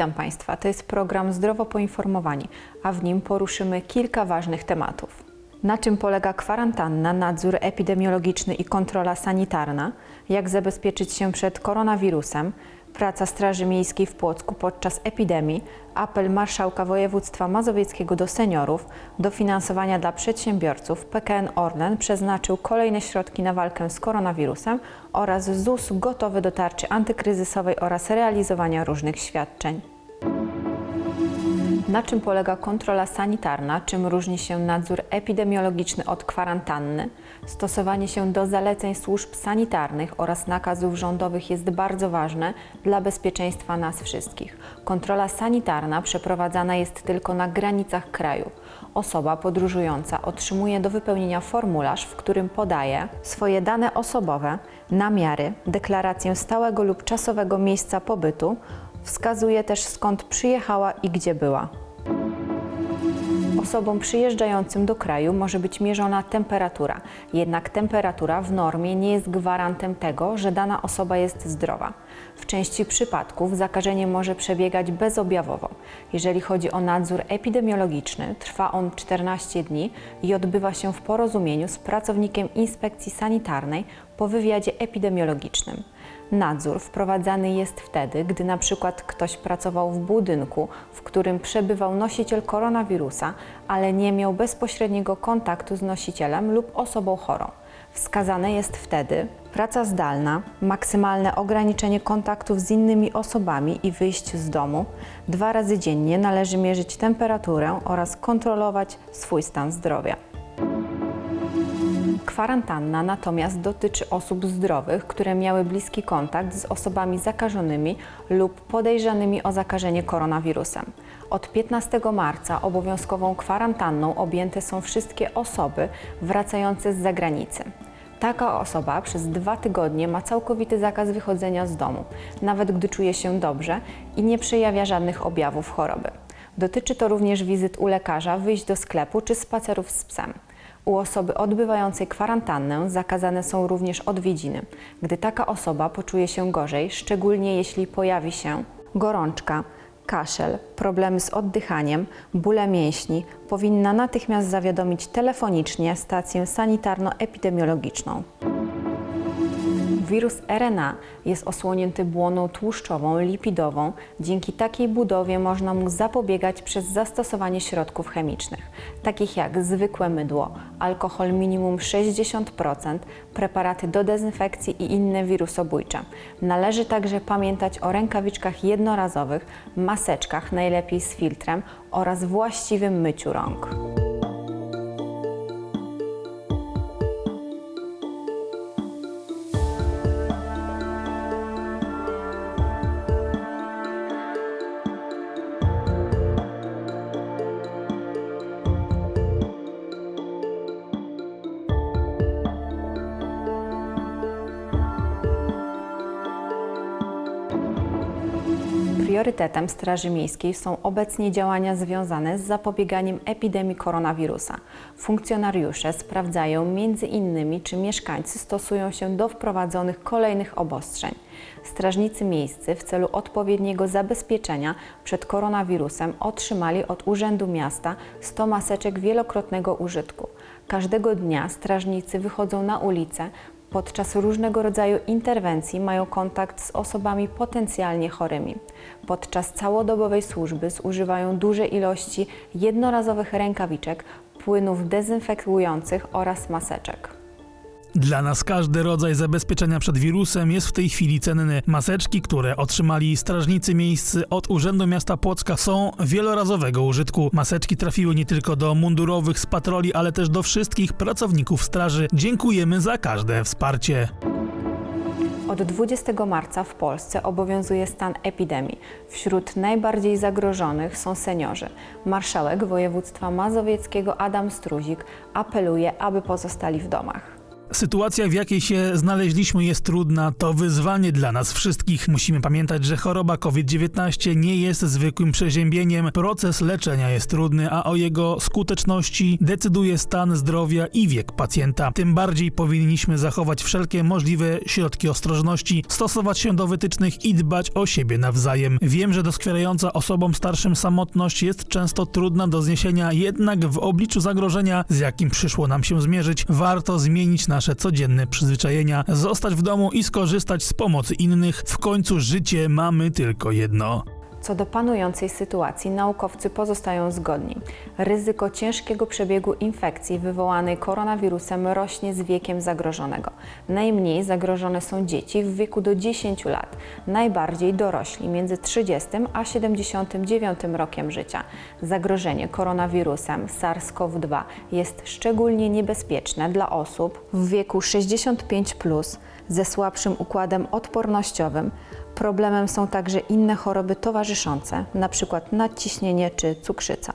Witam Państwa. To jest program Zdrowo Poinformowani, a w nim poruszymy kilka ważnych tematów. Na czym polega kwarantanna, nadzór epidemiologiczny i kontrola sanitarna, jak zabezpieczyć się przed koronawirusem, praca Straży Miejskiej w Płocku podczas epidemii, apel Marszałka Województwa Mazowieckiego do seniorów, dofinansowania dla przedsiębiorców, PKN Orlen przeznaczył kolejne środki na walkę z koronawirusem oraz ZUS gotowy do tarczy antykryzysowej oraz realizowania różnych świadczeń. Na czym polega kontrola sanitarna, czym różni się nadzór epidemiologiczny od kwarantanny? Stosowanie się do zaleceń służb sanitarnych oraz nakazów rządowych jest bardzo ważne dla bezpieczeństwa nas wszystkich. Kontrola sanitarna przeprowadzana jest tylko na granicach kraju. Osoba podróżująca otrzymuje do wypełnienia formularz, w którym podaje swoje dane osobowe, namiary, deklarację stałego lub czasowego miejsca pobytu, Wskazuje też skąd przyjechała i gdzie była. Osobom przyjeżdżającym do kraju może być mierzona temperatura, jednak temperatura w normie nie jest gwarantem tego, że dana osoba jest zdrowa. W części przypadków zakażenie może przebiegać bezobjawowo. Jeżeli chodzi o nadzór epidemiologiczny, trwa on 14 dni i odbywa się w porozumieniu z pracownikiem inspekcji sanitarnej po wywiadzie epidemiologicznym. Nadzór wprowadzany jest wtedy, gdy na przykład ktoś pracował w budynku, w którym przebywał nosiciel koronawirusa, ale nie miał bezpośredniego kontaktu z nosicielem lub osobą chorą. Wskazane jest wtedy praca zdalna, maksymalne ograniczenie kontaktów z innymi osobami i wyjść z domu. Dwa razy dziennie należy mierzyć temperaturę oraz kontrolować swój stan zdrowia. Kwarantanna natomiast dotyczy osób zdrowych, które miały bliski kontakt z osobami zakażonymi lub podejrzanymi o zakażenie koronawirusem. Od 15 marca obowiązkową kwarantanną objęte są wszystkie osoby wracające z zagranicy. Taka osoba przez dwa tygodnie ma całkowity zakaz wychodzenia z domu, nawet gdy czuje się dobrze i nie przejawia żadnych objawów choroby. Dotyczy to również wizyt u lekarza, wyjść do sklepu czy spacerów z psem. U osoby odbywającej kwarantannę zakazane są również odwiedziny. Gdy taka osoba poczuje się gorzej, szczególnie jeśli pojawi się gorączka, kaszel, problemy z oddychaniem, bóle mięśni, powinna natychmiast zawiadomić telefonicznie stację sanitarno-epidemiologiczną. Wirus RNA jest osłonięty błoną tłuszczową, lipidową. Dzięki takiej budowie można mu zapobiegać przez zastosowanie środków chemicznych, takich jak zwykłe mydło, alkohol minimum 60%, preparaty do dezynfekcji i inne wirusobójcze. Należy także pamiętać o rękawiczkach jednorazowych, maseczkach, najlepiej z filtrem oraz właściwym myciu rąk. Priorytetem Straży Miejskiej są obecnie działania związane z zapobieganiem epidemii koronawirusa. Funkcjonariusze sprawdzają innymi, czy mieszkańcy stosują się do wprowadzonych kolejnych obostrzeń. Strażnicy miejscy w celu odpowiedniego zabezpieczenia przed koronawirusem otrzymali od Urzędu Miasta 100 maseczek wielokrotnego użytku. Każdego dnia strażnicy wychodzą na ulicę, Podczas różnego rodzaju interwencji mają kontakt z osobami potencjalnie chorymi. Podczas całodobowej służby zużywają duże ilości jednorazowych rękawiczek, płynów dezynfekujących oraz maseczek. Dla nas każdy rodzaj zabezpieczenia przed wirusem jest w tej chwili cenny. Maseczki, które otrzymali strażnicy miejscy od Urzędu Miasta Płocka są wielorazowego użytku. Maseczki trafiły nie tylko do mundurowych z patroli, ale też do wszystkich pracowników straży. Dziękujemy za każde wsparcie. Od 20 marca w Polsce obowiązuje stan epidemii. Wśród najbardziej zagrożonych są seniorzy. Marszałek województwa mazowieckiego Adam Struzik apeluje, aby pozostali w domach. Sytuacja, w jakiej się znaleźliśmy, jest trudna. To wyzwanie dla nas wszystkich. Musimy pamiętać, że choroba COVID-19 nie jest zwykłym przeziębieniem. Proces leczenia jest trudny, a o jego skuteczności decyduje stan zdrowia i wiek pacjenta. Tym bardziej powinniśmy zachować wszelkie możliwe środki ostrożności, stosować się do wytycznych i dbać o siebie nawzajem. Wiem, że doskwierająca osobom starszym samotność jest często trudna do zniesienia, jednak w obliczu zagrożenia, z jakim przyszło nam się zmierzyć, warto zmienić nasze codzienne przyzwyczajenia, zostać w domu i skorzystać z pomocy innych. W końcu życie mamy tylko jedno. Co do panującej sytuacji, naukowcy pozostają zgodni. Ryzyko ciężkiego przebiegu infekcji wywołanej koronawirusem rośnie z wiekiem zagrożonego. Najmniej zagrożone są dzieci w wieku do 10 lat, najbardziej dorośli między 30 a 79 rokiem życia. Zagrożenie koronawirusem SARS-CoV-2 jest szczególnie niebezpieczne dla osób w wieku 65 plus ze słabszym układem odpornościowym. Problemem są także inne choroby towarzyszące, np. nadciśnienie czy cukrzyca.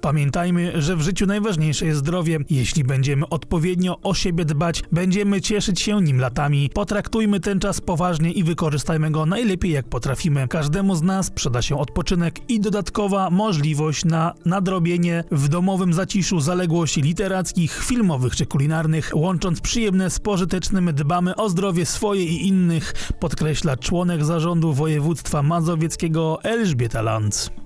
Pamiętajmy, że w życiu najważniejsze jest zdrowie. Jeśli będziemy odpowiednio o siebie dbać, będziemy cieszyć się nim latami. Potraktujmy ten czas poważnie i wykorzystajmy go najlepiej jak potrafimy. Każdemu z nas przyda się odpoczynek i dodatkowa możliwość na nadrobienie w domowym zaciszu zaległości literackich, filmowych czy kulinarnych. Łącząc przyjemne z pożytecznym, dbamy o zdrowie swoje i innych, podkreśla członek zarządu województwa mazowieckiego Elżbieta Lanz.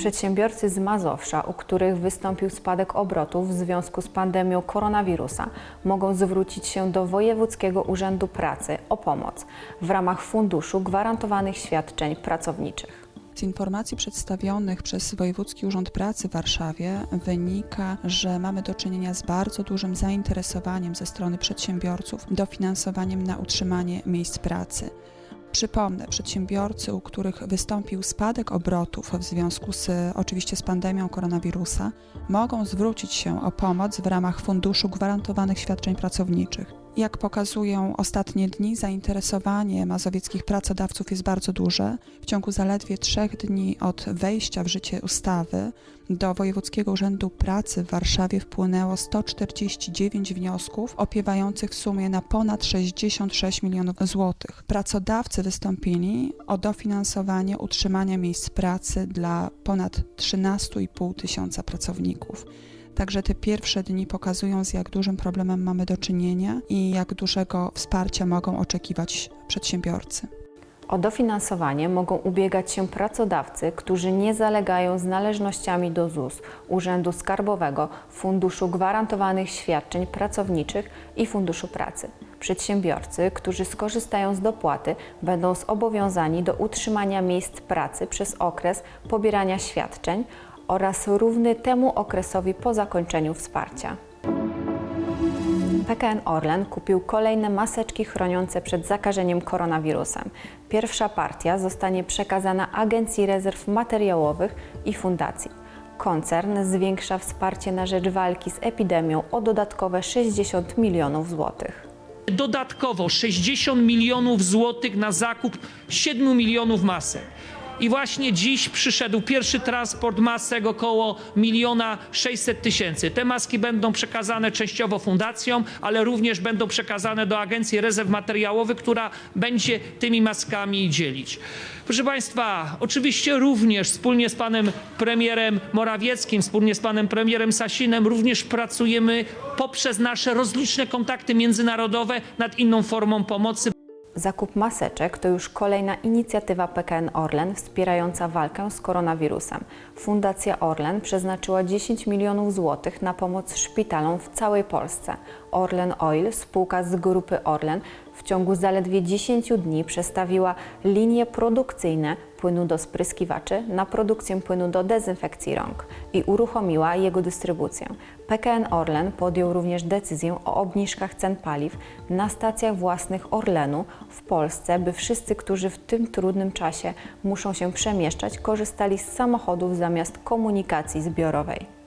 Przedsiębiorcy z Mazowsza, u których wystąpił spadek obrotów w związku z pandemią koronawirusa, mogą zwrócić się do Wojewódzkiego Urzędu Pracy o pomoc w ramach Funduszu Gwarantowanych Świadczeń Pracowniczych. Z informacji przedstawionych przez Wojewódzki Urząd Pracy w Warszawie wynika, że mamy do czynienia z bardzo dużym zainteresowaniem ze strony przedsiębiorców dofinansowaniem na utrzymanie miejsc pracy. Przypomnę, przedsiębiorcy, u których wystąpił spadek obrotów w związku z oczywiście z pandemią koronawirusa, mogą zwrócić się o pomoc w ramach Funduszu Gwarantowanych Świadczeń Pracowniczych. Jak pokazują ostatnie dni, zainteresowanie mazowieckich pracodawców jest bardzo duże. W ciągu zaledwie trzech dni od wejścia w życie ustawy do Wojewódzkiego Urzędu Pracy w Warszawie wpłynęło 149 wniosków opiewających w sumie na ponad 66 milionów złotych. Pracodawcy wystąpili o dofinansowanie utrzymania miejsc pracy dla ponad 13,5 tysiąca pracowników. Także te pierwsze dni pokazują, z jak dużym problemem mamy do czynienia i jak dużego wsparcia mogą oczekiwać przedsiębiorcy. O dofinansowanie mogą ubiegać się pracodawcy, którzy nie zalegają z należnościami do ZUS, Urzędu Skarbowego, Funduszu Gwarantowanych Świadczeń Pracowniczych i Funduszu Pracy. Przedsiębiorcy, którzy skorzystają z dopłaty, będą zobowiązani do utrzymania miejsc pracy przez okres pobierania świadczeń oraz równy temu okresowi po zakończeniu wsparcia. PKN Orlen kupił kolejne maseczki chroniące przed zakażeniem koronawirusem. Pierwsza partia zostanie przekazana Agencji Rezerw Materiałowych i Fundacji. Koncern zwiększa wsparcie na rzecz walki z epidemią o dodatkowe 60 milionów złotych. dodatkowo 60 milionów złotych na zakup 7 milionów masek. I właśnie dziś przyszedł pierwszy transport masek około miliona 600 tysięcy. Te maski będą przekazane częściowo fundacjom, ale również będą przekazane do Agencji Rezerw Materiałowych, która będzie tymi maskami dzielić. Proszę Państwa, oczywiście również wspólnie z panem premierem Morawieckim, wspólnie z panem premierem Sasinem, również pracujemy poprzez nasze rozliczne kontakty międzynarodowe nad inną formą pomocy. Zakup maseczek to już kolejna inicjatywa PKN Orlen wspierająca walkę z koronawirusem. Fundacja Orlen przeznaczyła 10 milionów złotych na pomoc szpitalom w całej Polsce. Orlen Oil, spółka z grupy Orlen, w ciągu zaledwie 10 dni przestawiła linie produkcyjne płynu do spryskiwaczy na produkcję płynu do dezynfekcji rąk i uruchomiła jego dystrybucję. PKN Orlen podjął również decyzję o obniżkach cen paliw na stacjach własnych Orlenu w Polsce, by wszyscy, którzy w tym trudnym czasie muszą się przemieszczać, korzystali z samochodów zamiast komunikacji zbiorowej.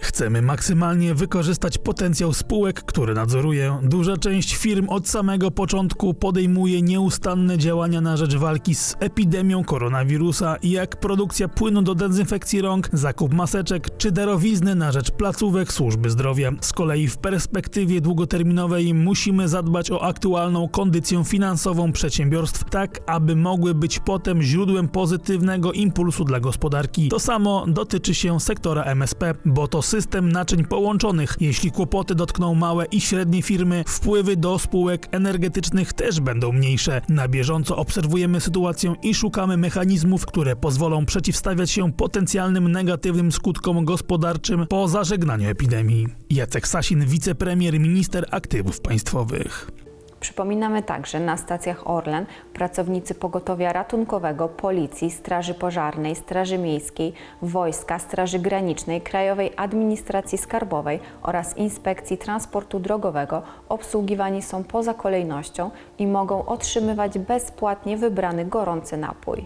Chcemy maksymalnie wykorzystać potencjał spółek, które nadzoruję. Duża część firm od samego początku podejmuje nieustanne działania na rzecz walki z epidemią koronawirusa, jak produkcja płynu do dezynfekcji rąk, zakup maseczek czy darowizny na rzecz placówek służby zdrowia. Z kolei w perspektywie długoterminowej musimy zadbać o aktualną kondycję finansową przedsiębiorstw, tak aby mogły być potem źródłem pozytywnego impulsu dla gospodarki. To samo dotyczy się sektora MSP, bo to system naczyń połączonych. Jeśli kłopoty dotkną małe i średnie firmy, wpływy do spółek energetycznych też będą mniejsze. Na bieżąco obserwujemy sytuację i szukamy mechanizmów, które pozwolą przeciwstawiać się potencjalnym negatywnym skutkom gospodarczym po zażegnaniu epidemii. Jacek Sasin, wicepremier, minister aktywów państwowych. Przypominamy także na stacjach Orlen pracownicy pogotowia ratunkowego, policji, straży pożarnej, straży miejskiej, wojska, straży granicznej, Krajowej Administracji Skarbowej oraz Inspekcji Transportu Drogowego obsługiwani są poza kolejnością i mogą otrzymywać bezpłatnie wybrany gorący napój.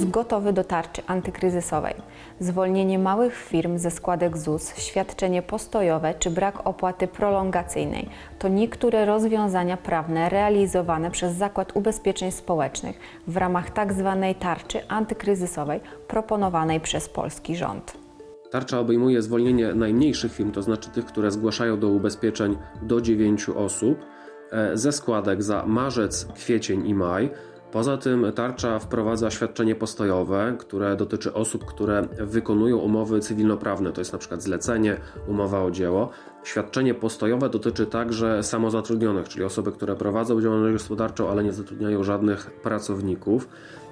ZUS gotowy do tarczy antykryzysowej. Zwolnienie małych firm ze składek ZUS, świadczenie postojowe czy brak opłaty prolongacyjnej to niektóre rozwiązania prawne realizowane przez Zakład Ubezpieczeń Społecznych w ramach tzw. tarczy antykryzysowej proponowanej przez polski rząd. Tarcza obejmuje zwolnienie najmniejszych firm, to znaczy tych, które zgłaszają do ubezpieczeń do 9 osób, e, ze składek za marzec, kwiecień i maj. Poza tym tarcza wprowadza świadczenie postojowe, które dotyczy osób, które wykonują umowy cywilnoprawne, to jest na przykład zlecenie, umowa o dzieło. Świadczenie postojowe dotyczy także samozatrudnionych, czyli osoby, które prowadzą działalność gospodarczą, ale nie zatrudniają żadnych pracowników.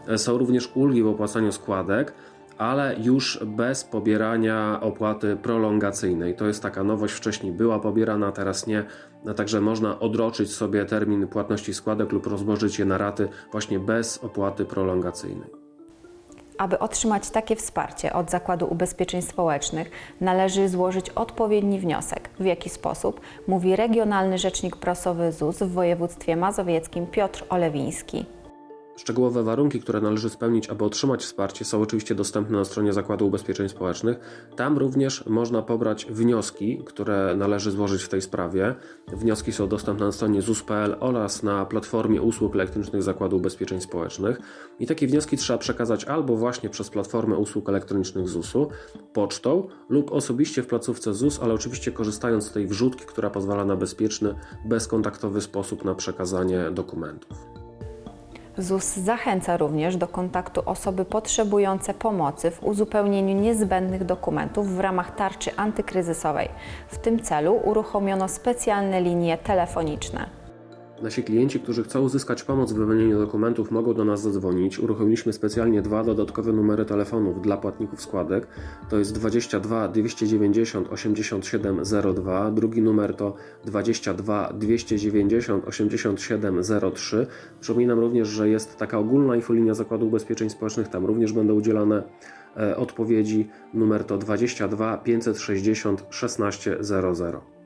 E, Są również ulgi w opłacaniu składek ale już bez pobierania opłaty prolongacyjnej. To jest taka nowość, wcześniej była pobierana, teraz nie. No, Także można odroczyć sobie termin płatności składek lub rozłożyć je na raty właśnie bez opłaty prolongacyjnej. Aby otrzymać takie wsparcie od Zakładu Ubezpieczeń Społecznych, należy złożyć odpowiedni wniosek. W jaki sposób? Mówi Regionalny Rzecznik Prasowy ZUS w województwie mazowieckim Piotr Olewiński. Szczegółowe warunki, które należy spełnić, aby otrzymać wsparcie, są oczywiście dostępne na stronie Zakładu Ubezpieczeń Społecznych. Tam również można pobrać wnioski, które należy złożyć w tej sprawie. Wnioski są dostępne na stronie ZUS.pl oraz na platformie usług elektronicznych Zakładu Ubezpieczeń Społecznych. I takie wnioski trzeba przekazać albo właśnie przez platformę usług elektronicznych ZUS-u, pocztą lub osobiście w placówce ZUS, ale oczywiście korzystając z tej wrzutki, która pozwala na bezpieczny, bezkontaktowy sposób na przekazanie dokumentów. ZUS zachęca również do kontaktu osoby potrzebujące pomocy w uzupełnieniu niezbędnych dokumentów w ramach tarczy antykryzysowej. W tym celu uruchomiono specjalne linie telefoniczne. Nasi klienci, którzy chcą uzyskać pomoc w wypełnieniu dokumentów, mogą do nas zadzwonić. Uruchomiliśmy specjalnie dwa dodatkowe numery telefonów dla płatników składek. To jest 22 290 8702. Drugi numer to 22 290 8703. Przypominam również, że jest taka ogólna infolinia Zakładu Ubezpieczeń Społecznych. Tam również będą udzielane e, odpowiedzi. Numer to 22 560 1600.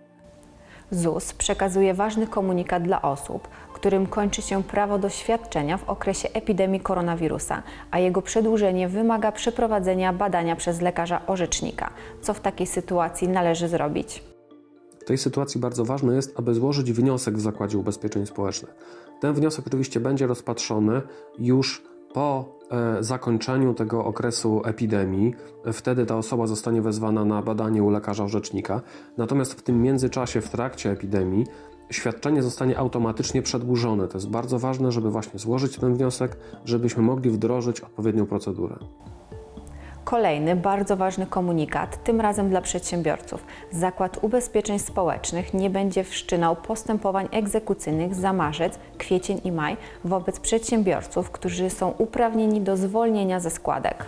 ZUS przekazuje ważny komunikat dla osób, którym kończy się prawo do świadczenia w okresie epidemii koronawirusa, a jego przedłużenie wymaga przeprowadzenia badania przez lekarza orzecznika. Co w takiej sytuacji należy zrobić? W tej sytuacji bardzo ważne jest, aby złożyć wniosek w Zakładzie Ubezpieczeń Społecznych. Ten wniosek oczywiście będzie rozpatrzony już po e, zakończeniu tego okresu epidemii. Wtedy ta osoba zostanie wezwana na badanie u lekarza orzecznika. Natomiast w tym międzyczasie, w trakcie epidemii, świadczenie zostanie automatycznie przedłużone. To jest bardzo ważne, żeby właśnie złożyć ten wniosek, żebyśmy mogli wdrożyć odpowiednią procedurę. Kolejny bardzo ważny komunikat, tym razem dla przedsiębiorców. Zakład Ubezpieczeń Społecznych nie będzie wszczynał postępowań egzekucyjnych za marzec, kwiecień i maj wobec przedsiębiorców, którzy są uprawnieni do zwolnienia ze składek.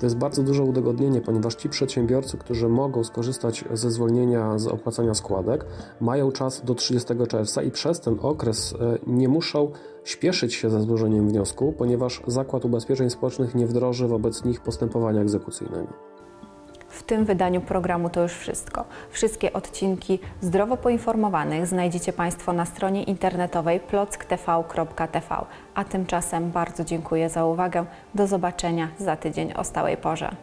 To jest bardzo duże udogodnienie, ponieważ ci przedsiębiorcy, którzy mogą skorzystać ze zwolnienia z opłacania składek, mają czas do 30 czerwca i przez ten okres e, nie muszą śpieszyć się ze złożeniem wniosku, ponieważ Zakład Ubezpieczeń Społecznych nie wdroży wobec nich postępowania egzekucyjnego. W tym wydaniu programu to już wszystko. Wszystkie odcinki zdrowo poinformowanych znajdziecie Państwo na stronie internetowej plock.tv.tv. A tymczasem bardzo dziękuję za uwagę. Do zobaczenia za tydzień o stałej porze.